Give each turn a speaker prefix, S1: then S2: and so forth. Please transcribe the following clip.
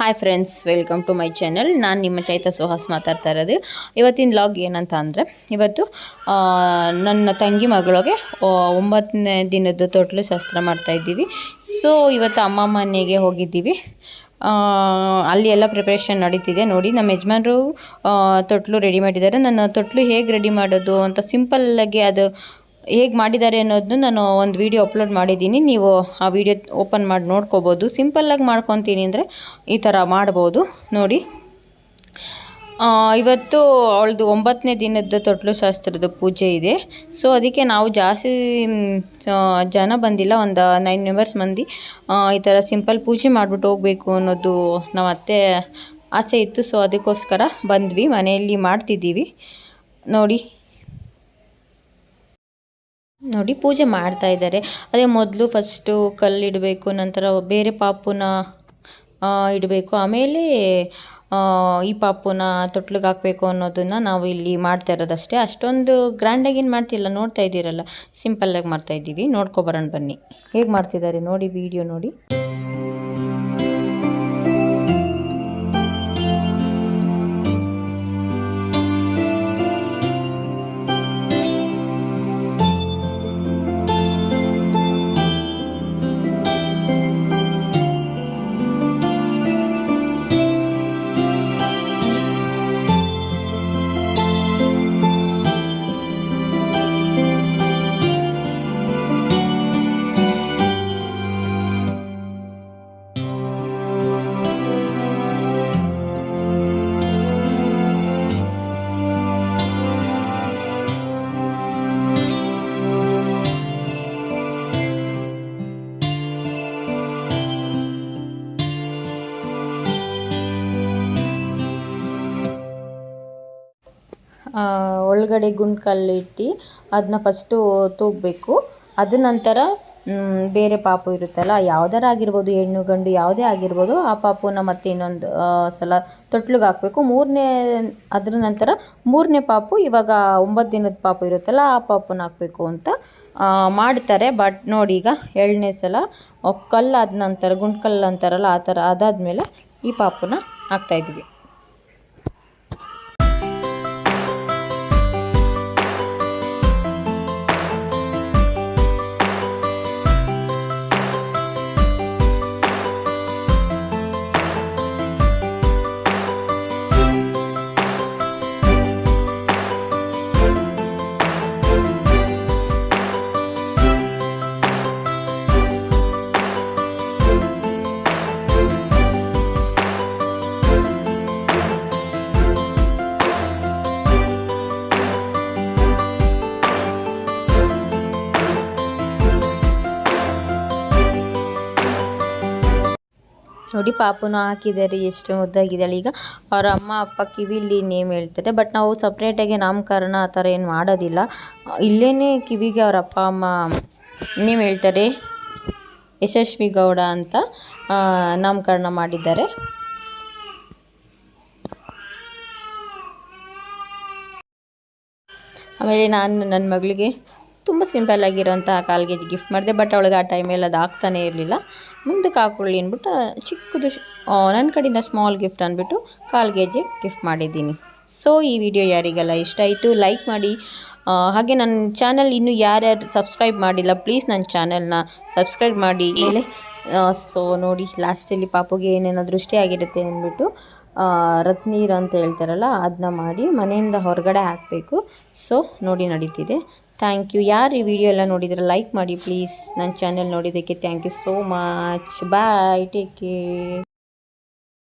S1: Hi friends welcome to my channel ನಾನು ನಿಮ್ಮ ಚೈತ ಸುಹಾಸ್ ಮಾತಾಡ್ತಾ ಇರೋದು. ಇವತ್ತಿನ ಲಾಗ್ ಏನಂತ ಅಂದರೆ, ಇವತ್ತು ನನ್ನ ತಂಗಿ ಮಗಳಿಗೆ ಒಂಬತ್ತನೇ ದಿನದ ತೊಟ್ಲು ಶಾಸ್ತ್ರ ಮಾಡ್ತಾಯಿದ್ದೀವಿ ಸೊ ಇವತ್ತು ಅಮ್ಮ ಮನೆಗೆ ಹೋಗಿದ್ದೀವಿ. ಅಲ್ಲಿ ಎಲ್ಲ ಪ್ರಿಪ್ರೇಷನ್ ನಡೀತಿದೆ. ನೋಡಿ, ನಮ್ಮ ಯಜಮಾನರು ತೊಟ್ಲು ರೆಡಿ ಮಾಡಿದ್ದಾರೆ. ನನ್ನ ತೊಟ್ಲು ಹೇಗೆ ರೆಡಿ ಮಾಡೋದು ಅಂತ ಸಿಂಪಲ್ಲಾಗಿ ಅದು ಹೇಗೆ ಮಾಡಿದ್ದಾರೆ ಅನ್ನೋದನ್ನು ನಾನು ಒಂದು ವಿಡಿಯೋ ಅಪ್ಲೋಡ್ ಮಾಡಿದ್ದೀನಿ. ನೀವು ಆ ವಿಡಿಯೋ ಓಪನ್ ಮಾಡಿ ನೋಡ್ಕೋಬೋದು. ಸಿಂಪಲ್ಲಾಗಿ ಮಾಡ್ಕೊತೀನಿ ಅಂದರೆ ಈ ಥರ ಮಾಡ್ಬೋದು. ನೋಡಿ. ಇವತ್ತು ಅವಳದು ಒಂಬತ್ತನೇ ದಿನದ ತೊಟ್ಲು ಶಾಸ್ತ್ರದ ಪೂಜೆ ಇದೆ. ಸೊ ಅದಕ್ಕೆ ನಾವು ಜಾಸ್ತಿ ಜನ ಬಂದಿಲ್ಲ. ಒಂದು ನೈನ್ ಮೆಂಬರ್ಸ್ ಮಂದಿ ಈ ಥರ ಸಿಂಪಲ್ ಪೂಜೆ ಮಾಡಿಬಿಟ್ಟು ಹೋಗಬೇಕು ಅನ್ನೋದು ನಮ್ಮ ಅತ್ತೆ ಆಸೆ ಇತ್ತು. ಸೊ ಅದಕ್ಕೋಸ್ಕರ ಬಂದ್ವಿ. ಮನೆಯಲ್ಲಿ ಮಾಡ್ತಿದ್ದೀವಿ. ನೋಡಿ. ನೋಡಿ ಪೂಜೆ ಮಾಡ್ತಾ ಇದ್ದಾರೆ. ಅದೇ ಮೊದಲು ಫಸ್ಟು ಕಲ್ಲಿಡಬೇಕು ನಂತರ ಬೇರೆ ಪಾಪುನ ಇಡಬೇಕು. ಆಮೇಲೆ ಈ ಪಾಪುನ ತೊಟ್ಲಿಗೆ ಹಾಕಬೇಕು ಅನ್ನೋದನ್ನು ನಾವು ಇಲ್ಲಿ ಮಾಡ್ತಾ ಇರೋದಷ್ಟೇ. ಅಷ್ಟೊಂದು ಗ್ರ್ಯಾಂಡಾಗಿ ಮಾಡ್ತಿಲ್ಲ, ನೋಡ್ತಾ ಇದ್ದೀರಲ್ಲ. ಸಿಂಪಲ್ಲಾಗಿ ಮಾಡ್ತಾ ಇದ್ದೀವಿ. ನೋಡ್ಕೊಬರೋಣ ಬನ್ನಿ. ಹೇಗೆ ಮಾಡ್ತಿದ್ದಾರೆ ನೋಡಿ ವಿಡಿಯೋ ನೋಡಿ. ಒಳಗಡೆ ಗುಂಡು ಇಟ್ಟು ಅದನ್ನ ಫಸ್ಟು ತೂಗಬೇಕು. ಅದ ನಂತರ ಬೇರೆ ಪಾಪು ಇರುತ್ತಲ್ಲ, ಯಾವ್ದಾರು ಆಗಿರ್ಬೋದು, ಹೆಣ್ಣು, ಗಂಡು ಯಾವುದೇ ಆಗಿರ್ಬೋದು, ಆ ಪಾಪುನ ಮತ್ತೆ ಇನ್ನೊಂದು ಸಲ ತೊಟ್ಲಿಗೆ ಹಾಕಬೇಕು. ಮೂರನೇ, ಅದರ ನಂತರ ಮೂರನೇ ಪಾಪು, ಇವಾಗ ಒಂಬತ್ತು ದಿನದ ಪಾಪು ಇರುತ್ತಲ್ಲ, ಆ ಪಾಪುನ ಹಾಕಬೇಕು ಅಂತ ಮಾಡ್ತಾರೆ. ಬಟ್ ನೋಡಿ ಈಗ ಎರಡನೇ ಸಲ ಕಲ್ಲು ಆದ ನಂತರ, ಗುಂಡ್ಕಲ್ಲು ಅಂತಾರಲ್ಲ, ಆ ಥರ ಅದಾದಮೇಲೆ ಈ ಪಾಪುನ ಹಾಕ್ತಾಯಿದ್ವಿ ನೋಡಿ ಪಾಪುನ ಹಾಕಿದ್ದಾರೆ, ಎಷ್ಟು ಮುದ್ದಾಗಿದ್ದಾಳೆ. ಈಗ ಅವ್ರ ಅಮ್ಮ, ಅಪ್ಪ ಕಿವಿಲಿ ನೇಮ್ ಹೇಳ್ತಾರೆ. ಬಟ್ ನಾವು ಸಪ್ರೇಟಾಗಿ ನಾಮಕರಣ ಆ ಥರ ಏನು ಮಾಡೋದಿಲ್ಲ. ಇಲ್ಲೇ ಕಿವಿಗೆ ಅವ್ರ ಅಪ್ಪ, ಅಮ್ಮ ನೇಮ್ ಹೇಳ್ತಾರೆ? ಯಶಸ್ವಿ ಗೌಡ ಅಂತ ನಾಮಕರಣ ಮಾಡಿದ್ದಾರೆ. ಆಮೇಲೆ ನಾನು ನನ್ನ ಮಗಳಿಗೆ ತುಂಬ ಸಿಂಪಲ್ ಆಗಿರೋಂಥ ಕಾಲ್ಗೆ ಗಿಫ್ಟ್ ಮಾಡಿದೆ. ಬಟ್ ಅವಳಿಗೆ ಆ ಟೈಮಲ್ಲಿ ಅದು ಆಗ್ತಾನೇ ಇರಲಿಲ್ಲ. ಮುಂದಕ್ಕೆ ಹಾಕೊಳ್ಳಿ ಅಂದ್ಬಿಟ್ಟು ಚಿಕ್ಕದು ನನ್ನ ಕಡೆಯಿಂದ ಸ್ಮಾಲ್ ಗಿಫ್ಟ್ ಅಂದ್ಬಿಟ್ಟು ಕಾಲು ಕೆ ಜಿ ಗಿಫ್ಟ್ ಮಾಡಿದ್ದೀನಿ. ಸೊ ಈ ವಿಡಿಯೋ ಯಾರಿಗೆಲ್ಲ ಇಷ್ಟ ಆಯಿತು ಲೈಕ್ ಮಾಡಿ. ಹಾಗೆ ನನ್ನ ಚಾನಲ್ ಇನ್ನೂ ಯಾರ್ಯಾರು ಸಬ್ಸ್ಕ್ರೈಬ್ ಮಾಡಿಲ್ಲ ಪ್ಲೀಸ್ ನನ್ನ ಚಾನಲ್ನ ಸಬ್ಸ್ಕ್ರೈಬ್ ಮಾಡಿ. ಮೇಲೆ ಸೊ ನೋಡಿ ಲಾಸ್ಟಲ್ಲಿ ಪಾಪುಗೆ ಏನೇನೋ ದೃಷ್ಟಿ ಆಗಿರುತ್ತೆ ಅಂದ್ಬಿಟ್ಟು ರತ್ನೀರ್ ಅಂತ ಹೇಳ್ತಾರಲ್ಲ ಅದನ್ನ ಮಾಡಿ ಮನೆಯಿಂದ ಹೊರಗಡೆ ಹಾಕಬೇಕು. ಸೊ ನೋಡಿ ನಡೀತಿದೆ. ಥ್ಯಾಂಕ್ ಯು ಯಾರು ಈ ವಿಡಿಯೋ ಎಲ್ಲ ನೋಡಿದ್ರೆ ಲೈಕ್ ಮಾಡಿ ಪ್ಲೀಸ್ ನನ್ನ ಚಾನೆಲ್ ನೋಡಿದ್ದಕ್ಕೆ thank you so much bye take care